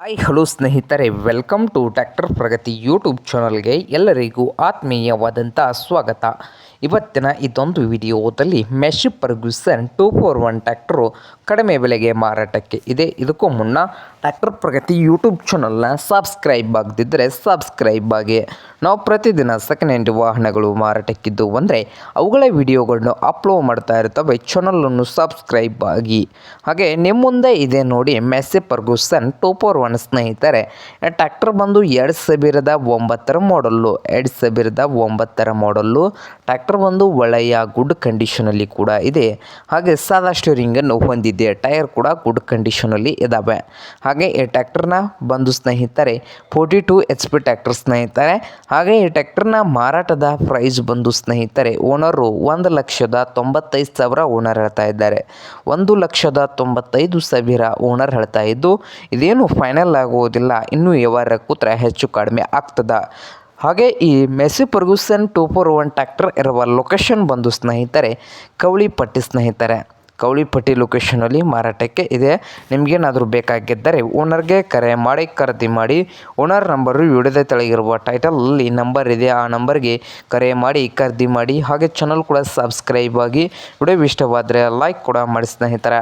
Hi hello ಸ್ನೇಹಿತರೆ welcome to doctor Pragati YouTube ಚಾನಲ್ಗೆ ಎಲ್ಲರಿಗೂ ಆತ್ಮೀಯವಾದಂಥ ಸ್ವಾಗತ. ಇವತ್ತಿನ ಇದೊಂದು ವಿಡಿಯೋದಲ್ಲಿ Massey Ferguson two four one tractor ಕಡಿಮೆ ಬೆಲೆಗೆ ಮಾರಾಟಕ್ಕೆ ಇದೆ. ಇದಕ್ಕೂ ಮುನ್ನ ಟ್ರ್ಯಾಕ್ಟರ್ ಪ್ರಗತಿ ಯೂಟ್ಯೂಬ್ ಚಾನಲ್ನ ಸಬ್ಸ್ಕ್ರೈಬ್ ಆಗದಿದ್ದರೆ ಸಬ್ಸ್ಕ್ರೈಬ್ ಆಗಿ. ನಾವು ಪ್ರತಿದಿನ ಸೆಕೆಂಡ್ ಹ್ಯಾಂಡ್ ವಾಹನಗಳು ಮಾರಾಟಕ್ಕಿದ್ದು ಅಂದರೆ ಅವುಗಳ ವಿಡಿಯೋಗಳನ್ನು ಅಪ್ಲೋಡ್ ಮಾಡ್ತಾ ಇರ್ತವೆ, ಚಾನಲನ್ನು ಸಬ್ಸ್ಕ್ರೈಬ್ ಆಗಿ. ಹಾಗೆ ನಿಮ್ಮ ಮುಂದೆ ಇದೆ ನೋಡಿ Massey Ferguson two four one ಸ್ನೇಹಿತರೆ, ಟ್ರ್ಯಾಕ್ಟರ್ ಬಂದು ಎರಡು ಸಾವಿರದ ಒಂಬತ್ತರ ಮಾಡಲ್ಲು ಎರಡು ಸಾವಿರದ ಒಂಬತ್ತರ ಮಾಡಲ್ಲು ಟ್ರ್ಯಾಕ್ಟರ್ ಒಂದು ಒಳ್ಳೆಯ ಗುಡ್ ಕಂಡೀಷನಲ್ಲಿ ಕೂಡ ಇದೆ. ಹಾಗೆ ಸಾದಾ ಸ್ಟೋರಿಂಗನ್ನು ಹೊಂದಿದೆ ಟೈರ್ ಕೂಡ ಗುಡ್ ಕಂಡೀಷನಲ್ಲಿ ಇದ್ದಾವೆ ಹಾಗೆ ಈ ಟ್ಯಾಕ್ಟರ್ನ ಬಂದು ಸ್ನೇಹಿತರೆ, forty two H P tractor ಸ್ನೇಹಿತರೆ, ಹಾಗೆ ಈ ಟ್ಯಾಕ್ಟರ್ನ ಮಾರಾಟದ ಪ್ರೈಸ್ ಬಂದು ಸ್ನೇಹಿತರೆ, ಓನರು ಒಂದು ಲಕ್ಷದ ತೊಂಬತ್ತೈದು ಸಾವಿರ ಓನರ್ ಹೇಳ್ತಾ ಇದ್ದಾರೆ. ಒಂದು ಲಕ್ಷದ ತೊಂಬತ್ತೈದು ಸಾವಿರ ಓನರ್ ಹೇಳ್ತಾ ಇದ್ದು, ಇದೇನು ಫೈನಲ್ ಆಗುವುದಿಲ್ಲ ಇನ್ನೂ ವ್ಯವಹಾರ ಕೂತ್ರೆ ಹೆಚ್ಚು ಕಡಿಮೆ ಆಗ್ತದ. ಹಾಗೆ ಈ Massey Ferguson two four one tractor ಇರುವ ಲೊಕೇಶನ್ ಬಂದು ಸ್ನೇಹಿತರೆ ಕವಳಿಪಟ್ಟಿ ಸ್ನೇಹಿತರೆ. ಕವಳಿಪಟ್ಟಿ ಲೊಕೇಶನಲ್ಲಿ ಮಾರಾಟಕ್ಕೆ ಇದೆ. ನಿಮಗೇನಾದರೂ ಬೇಕಾಗಿದ್ದರೆ ಓನರ್ಗೆ ಕರೆ ಮಾಡಿ, ಖರೀದಿ ಮಾಡಿ ಓನರ್ ನಂಬರು ವಿಡಿಯೋದ ತೆಳಗಿರುವ ಟೈಟಲಲ್ಲಿ ನಂಬರ್ ಇದೆ. ಆ ನಂಬರ್ಗೆ ಕರೆ ಮಾಡಿ, ಖರೀದಿ ಮಾಡಿ, ಹಾಗೆ ಚಾನಲ್ ಕೂಡ ಸಬ್ಸ್ಕ್ರೈಬ್ ಆಗಿ, ವಿಡಿಯೋ ಇಷ್ಟವಾದರೆ ಲೈಕ್ ಕೂಡ ಮಾಡಿ ಸ್ನೇಹಿತರೆ.